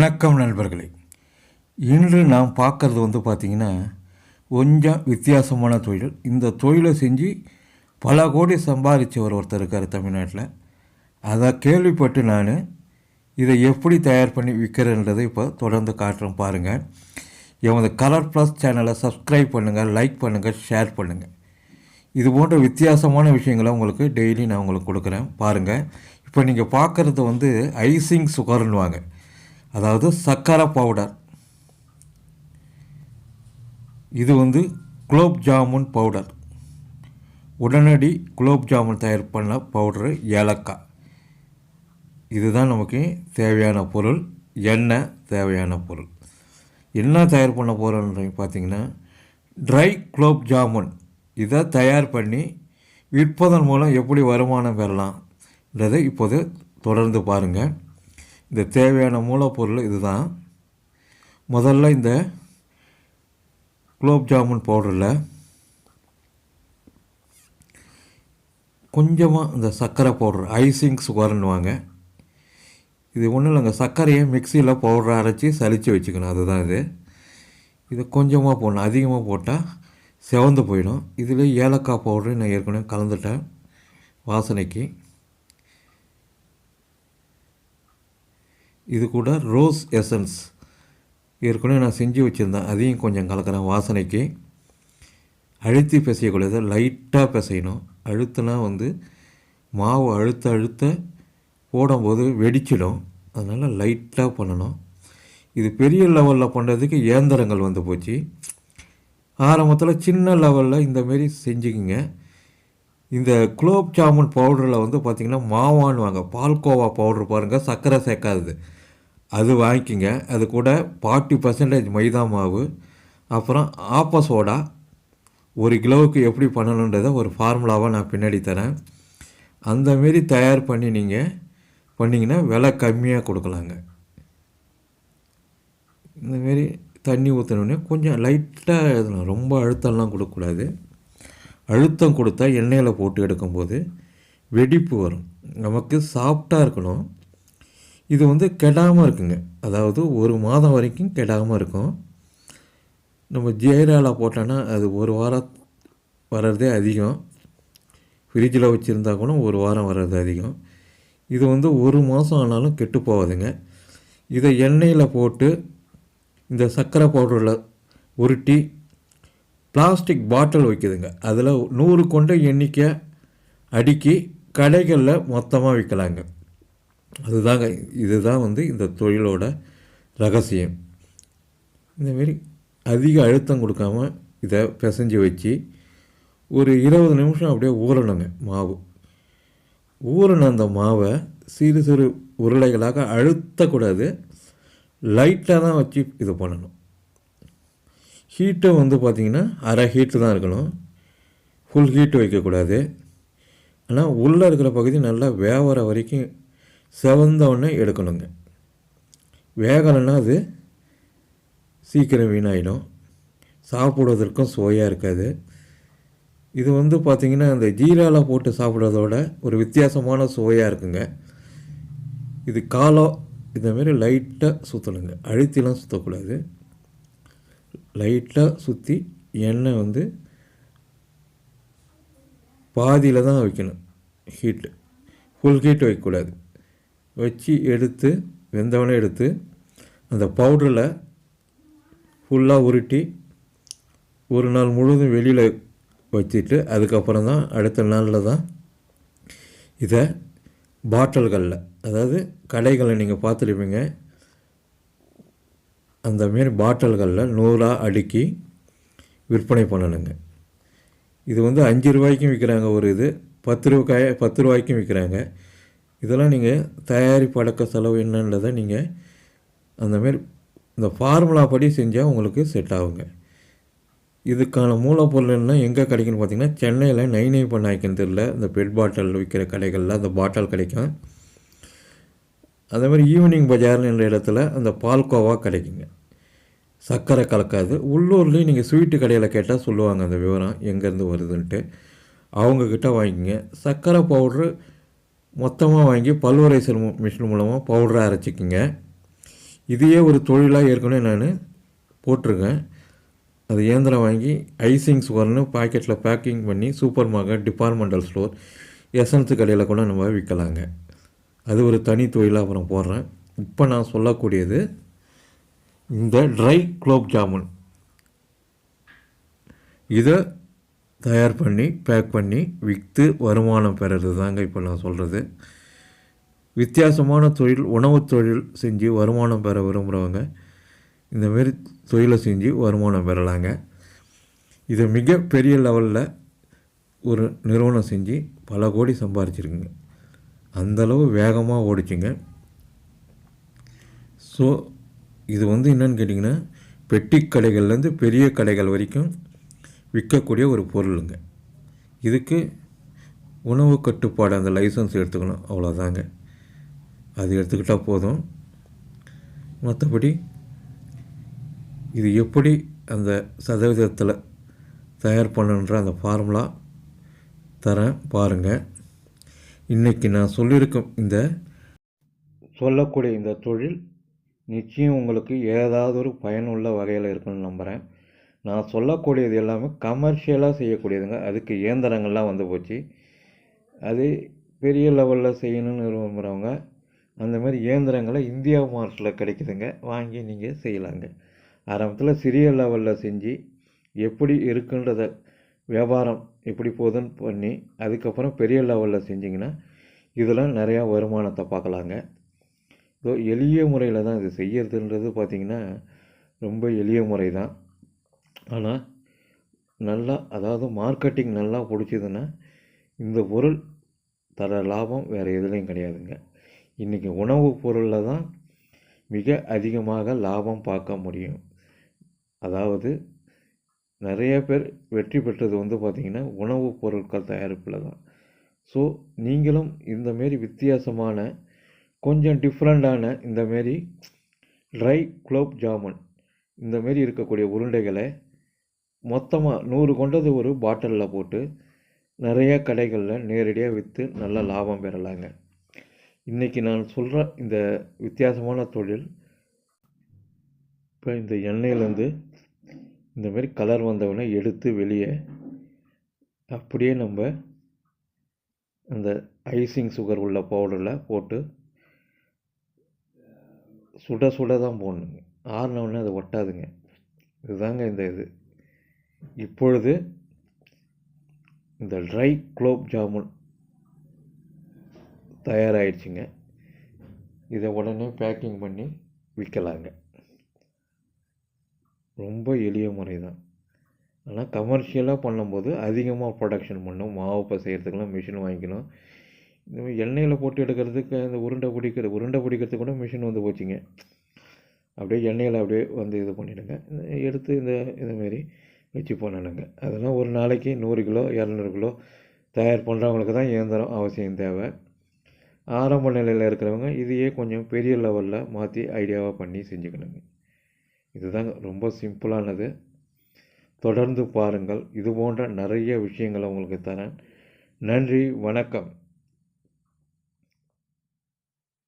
வணக்கம் நண்பர்களே. இன்று நாம் பார்க்குறது வந்து பார்த்திங்கன்னா கொஞ்சம் வித்தியாசமான தொழில். இந்த தொழிலை செஞ்சு பல கோடி சம்பாதிச்சவர் ஒருத்தர் இருக்கார் தமிழ்நாட்டில். அதை கேள்விப்பட்டு நான் இதை எப்படி தயார் பண்ணி விற்கிறேன்றதை இப்போ தொடர்ந்து காட்டுறேன் பாருங்கள் எமது கலர் ப்ளஸ் சேனலை சப்ஸ்கிரைப் பண்ணுங்கள் லைக் பண்ணுங்கள் ஷேர் பண்ணுங்கள் இது போன்ற வித்தியாசமான விஷயங்களை உங்களுக்கு டெய்லி நான் உங்களுக்கு கொடுக்குறேன் பாருங்கள் இப்போ நீங்கள் பார்க்குறது வந்து ஐசிங் சுகர்னுவாங்க அதாவது சர்க்கரை பவுடர் இது வந்து குலோப் ஜாமுன் பவுடர் உடனடி குலோப் ஜாமுன் தயார் பண்ண பவுடரு ஏலக்காய். இதுதான் நமக்கு தேவையான பொருள் எண்ணெய் தேவையான பொருள். என்ன தயார் பண்ண போகிறோன்னு பார்த்தீங்கன்னா ட்ரை குலோப் ஜாமுன். இதை தயார் பண்ணி விற்பதன் மூலம் எப்படி வருமானம் பெறலாம்ன்றதை இப்போது தொடர்ந்து பாருங்கள் இந்த தேவையான மூலப்பொருள் இதுதான். முதல்ல இந்த குலோப் ஜாமுன் பவுடரில் கொஞ்சமாக இந்த சர்க்கரை பவுடர் ஐசிங் சுகர்னுவாங்க இது ஒன்றும் இல்லைங்க சர்க்கரையை மிக்சியில் பவுடரை அரைச்சி சலித்து வச்சுக்கணும் அதுதான் இது. இது கொஞ்சமாக போடணும் அதிகமாக போட்டால் செவந்து போயிடும். இதில் ஏலக்காய் பவுடரு நான் ஏற்கனவே கலந்துட்டேன் வாசனைக்கு. இது கூட ரோஸ் எசன்ஸ். ஏற்கனவே நான் செஞ்சு வச்சுருந்தேன். அதையும் கொஞ்சம் கலக்கிறேன் வாசனைக்கு. அழுத்தி பிசையக்கூடாது. லைட்டாக பிசையணும். அழுத்துனா வந்து மாவு அழுத்த அழுத்த போடும்போது வெடிச்சிடும். அதனால் லைட்டாக பண்ணணும். இது பெரிய லெவலில் பண்ணுறதுக்கு இயந்திரங்கள் வந்து போச்சு. ஆரம்பத்தில் சின்ன லெவலில் இந்தமாரி செஞ்சுக்கிங்க. இந்த குலோப் ஜாமுன் பவுடரில் வந்து பார்த்திங்கன்னா மாவான்னுவாங்க. பால்கோவா பவுடர் பாருங்கள் சர்க்கரை சேர்க்காதது. அது வாங்கிக்கிங்க. அது கூட ஃபார்ட்டி பர்சன்டேஜ் மைதா மாவு. அப்புறம் ஆப்ப சோடா. ஒரு கிலோவுக்கு எப்படி பண்ணணுன்றதை ஒரு ஃபார்முலாவாக நான் பின்னாடி தரேன். அந்தமாரி தயார் பண்ணி நீங்கள் பண்ணிங்கன்னா விலை கம்மியாக கொடுக்கலாங்க. இந்தமாரி தண்ணி ஊற்றினோடனே கொஞ்சம் லைட்டாக எழுதணும் ரொம்ப அழுத்தம்லாம் கொடுக்கக்கூடாது. அழுத்தம் கொடுத்தா எண்ணெயில் போட்டு எடுக்கும்போது வெடிப்பு வரும். நமக்கு சாஃப்டாக இருக்கணும். இது வந்து கெடாமல் இருக்குங்க. அதாவது ஒரு மாதம் வரைக்கும் கெடாமல் இருக்கும். நம்ம ஜெயராலா போட்டோன்னா அது ஒரு வாரம் வர்றதே அதிகம். ஃப்ரிட்ஜில் வச்சுருந்தா கூட ஒரு வாரம் வர்றது அதிகம். இது வந்து ஒரு மாதம் ஆனாலும் கெட்டு போகாதுங்க. இதை எண்ணெயில் போட்டு இந்த சர்க்கரை பவுடரில் உருட்டி பிளாஸ்டிக் பாட்டில் வைக்குதுங்க. அதில் நூறு கொண்ட எண்ணிக்கை அடுக்கி கடைகளில் மொத்தமாக விற்கலாங்க அதுதாங்க இதுதான் வந்து இந்த தொழிலோட ரகசியம். இந்தமாரி அதிக அழுத்தம் கொடுக்காம இதை பிசைஞ்சு வச்சு ஒரு இருபது நிமிஷம் அப்படியே ஊறணுங்க மாவு. ஊறின அந்த மாவை சிறு சிறு உருளைகளாக அழுத்தக்கூடாது. லைட்டாக தான் வச்சு இது பண்ணணும். ஹீட்டை வந்து பார்த்திங்கன்னா அரை ஹீட்டு தான் இருக்கணும். ஃபுல் ஹீட்டு வைக்கக்கூடாது. ஆனால் உள்ளே இருக்கிற பகுதி நல்லா வேவற வரைக்கும் செவந்தவொடனே எடுக்கணுங்க. வேகலைன்னா அது சீக்கிரம் வீணாயிடும். சாப்பிடுவதற்கும் சுவையாக இருக்காது. இது வந்து பார்த்திங்கன்னா அந்த ஜீராவில் போட்டு சாப்பிட்றதோட ஒரு வித்தியாசமான சுவையாக இருக்குங்க. இது காலம் இந்தமாரி லைட்டாக சுற்றணுங்க அழுத்திலாம் சுற்றக்கூடாது லைட்டாக சுற்றி எண்ணெய் வந்து பாதியில் தான் வைக்கணும். ஹீட்டு. ஃபுல் ஹீட் வைக்கக்கூடாது. வச்சு எடுத்து வெந்தவனே எடுத்து அந்த பவுடரில் ஃபுல்லாக உருட்டி ஒரு நாள் முழுவதும் வெளியில் வச்சுட்டு அதுக்கப்புறம் தான் அடுத்த நாளில் தான் இதை பாட்டில்களில் அதாவது கடைகளில் நீங்கள் பார்த்துருப்பீங்க அந்த மாரி பாட்டில்களில் நூறாக அடுக்கி விற்பனை பண்ணணுங்க. இது வந்து அஞ்சு ரூபாய்க்கும் விற்கிறாங்க ஒரு இது பத்து ரூபாய் பத்து ரூபாய்க்கும் விற்கிறாங்க இதெல்லாம் நீங்கள் தயாரிப்பு அடக்க செலவு என்னன்றதை நீங்கள் அந்தமாரி இந்த ஃபார்முலா படி செஞ்சால் உங்களுக்கு செட் ஆகுங்க. இதுக்கான மூலப்பொருள் என்ன எங்கே கிடைக்குன்னு பார்த்தீங்கன்னா சென்னையில் நைனை பண்ணாய்க்குன்னு தெரியல இந்த பெட் பாட்டில் விற்கிற கடைகளில் அந்த பாட்டில் கிடைக்கும். அதே மாதிரி ஈவினிங் பஜார்னு என்ற இடத்துல அந்த பால்கோவா கிடைக்குங்க. சர்க்கரை கலக்காது. உள்ளூர்லேயும் நீங்கள் ஸ்வீட்டு கடையில் கேட்டால் சொல்லுவாங்க அந்த விவரம் எங்கேருந்து வருதுன்ட்டு. அவங்கக்கிட்ட வாங்கிங்க. சர்க்கரை பவுட்ரு மொத்தமாக வாங்கி பல்வரைசல் மிஷின் மூலமாக பவுடரை அரைச்சிக்கிங்க. இதையே ஒரு தொழிலாக ஏற்கனவே நான் போட்டிருக்கேன். அது இயந்திரம் வாங்கி ஐசிங் சுகர்னு பாக்கெட்டில் பேக்கிங் பண்ணி super market departmental store essence கடையில் கூட நம்ம விற்கலாங்க அது ஒரு தனி தொழிலாக அப்புறம் போடுறேன். இப்போ நான் சொல்லக்கூடியது இந்த ட்ரை குலோப் ஜாமுன் இதை தயார் பண்ணி பேக் பண்ணி விற்று வருமானம் பெறது தாங்க இப்போ நான் சொல்கிறது வித்தியாசமான தொழில் உணவுத் தொழில் செஞ்சு வருமானம் பெற விரும்புகிறவங்க இந்தமாரி தொழிலை செஞ்சு வருமானம் பெறலாங்க. இதை மிக பெரிய லெவலில் ஒரு நிறுவனம் செஞ்சு பல கோடி சம்பாரிச்சிருக்குங்க. அந்தளவு வேகமாக ஓடிச்சுங்க. ஸோ இது வந்து என்னன்னு கேட்டிங்கன்னா பெட்டி கடைகள்லேருந்து பெரிய கடைகள் வரைக்கும் விற்கக்கூடிய ஒரு பொருளுங்க இதுக்கு உணவு கட்டுப்பாடு அந்த லைசன்ஸ் எடுத்துக்கணும் அவ்வளோதாங்க அது எடுத்துக்கிட்டால் போதும். மற்றபடி இது எப்படி அந்த சதவீதத்தில் தயார் பண்ணணுன்ற அந்த ஃபார்முலா தரேன் பாருங்கள் இன்றைக்கி நான் சொல்லியிருக்கும் இந்த சொல்லக்கூடிய இந்த தொழில் நிச்சயம் உங்களுக்கு ஏதாவது ஒரு பயனுள்ள வகையில் இருக்குன்னு நம்புகிறேன் நான் சொல்லக்கூடியது எல்லாமே கமர்ஷியலாக செய்யக்கூடியதுங்க. அதுக்கு இயந்திரங்கள்லாம் வந்து போச்சு. அது பெரிய லெவலில் செய்யணும்னு விரும்புகிறவங்க அந்த மாதிரி இயந்திரங்களை இந்தியா மார்ட்டில் கிடைக்குதுங்க. வாங்கி நீங்கள் செய்யலாங்க. ஆரம்பத்தில் சிறிய லெவலில் செஞ்சு எப்படி இருக்குன்றத வியாபாரம் எப்படி போகுதுன்னு பண்ணி அதுக்கப்புறம் பெரிய லெவலில் செஞ்சிங்கன்னா இதெல்லாம் நிறையா வருமானத்தை பார்க்கலாங்க. ஸோ எளிய முறையில் தான் இது செய்யறதுன்றது பார்த்திங்கன்னா ரொம்ப எளிய முறை தான். ஆனால் நல்லா அதாவது மார்க்கெட்டிங் நல்லா பிடிச்சதுன்னா இந்த பொருள் தர லாபம் வேறு எதுலேயும் கிடையாதுங்க. இன்றைக்கி உணவுப் பொருளில் தான் மிக அதிகமாக லாபம் பார்க்க முடியும். அதாவது நிறைய பேர் வெற்றி பெற்றது வந்து பார்த்திங்கன்னா உணவுப் பொருட்கள் தயாரிப்பில் தான். ஸோ நீங்களும் இந்தமாரி வித்தியாசமான கொஞ்சம் டிஃப்ரெண்ட்டான இந்தமாரி ட்ரை குலோப் ஜாமுன் இந்தமாரி இருக்கக்கூடிய உருண்டைகளை மொத்தமாக நூறு கொண்டது ஒரு பாட்டிலில் போட்டு நிறைய கடைகளில் நேரடியாக விற்று நல்ல லாபம் பெறலாங்க. இன்றைக்கி நான் சொல்கிற இந்த வித்தியாசமான தொழில் இப்போ இந்த எண்ணெயிலேருந்து இந்த மாதிரி கலர் வந்தவுடனே எடுத்து வெளியே அப்படியே நம்ம அந்த ஐசிங் சுகர் உள்ள பவுடரில் போட்டு சுட சுட தான் போடணுங்க. ஆறினவுடனே அது ஒட்டாதுங்க. இதுதாங்க இந்த இது. இப்பொழுது இந்த ட்ரை குலோப் ஜாமுன் தயாராகிடுச்சுங்க இதை உடனே பேக்கிங் பண்ணி விற்கலாங்க. ரொம்ப எளிய முறை தான் ஆனால் கமர்ஷியலாக பண்ணும்போது அதிகமாக ப்ரொடக்ஷன் பண்ணணும் மாவு இப்போ மிஷின் வாங்கிக்கணும். இந்த மாதிரி எண்ணெயில் போட்டு எடுக்கிறதுக்கு அந்த உருண்டை பிடிக்கிறது உருண்டை பிடிக்கிறதுக்கு கூட மிஷின் வந்து போச்சுங்க. அப்படியே எண்ணெயில் அப்படியே வந்து இது பண்ணிவிடுங்க எடுத்து இந்த இதுமாரி வச்சு பண்ணணுங்க அதெல்லாம் ஒரு நாளைக்கு நூறு கிலோ இரநூறு கிலோ தயார் பண்ணுறவங்களுக்கு தான் இயந்திரம் அவசியம் தேவை. ஆரம்ப நிலையில் இருக்கிறவங்க இதையே கொஞ்சம் பெரிய லெவலில் மாற்றி ஐடியாவாக பண்ணி செஞ்சுக்கணுங்க. இதுதாங்க ரொம்ப சிம்பிளானது. தொடர்ந்து பாருங்கள். இது போன்ற நிறைய விஷயங்களை உங்களுக்கு தரேன். நன்றி வணக்கம்.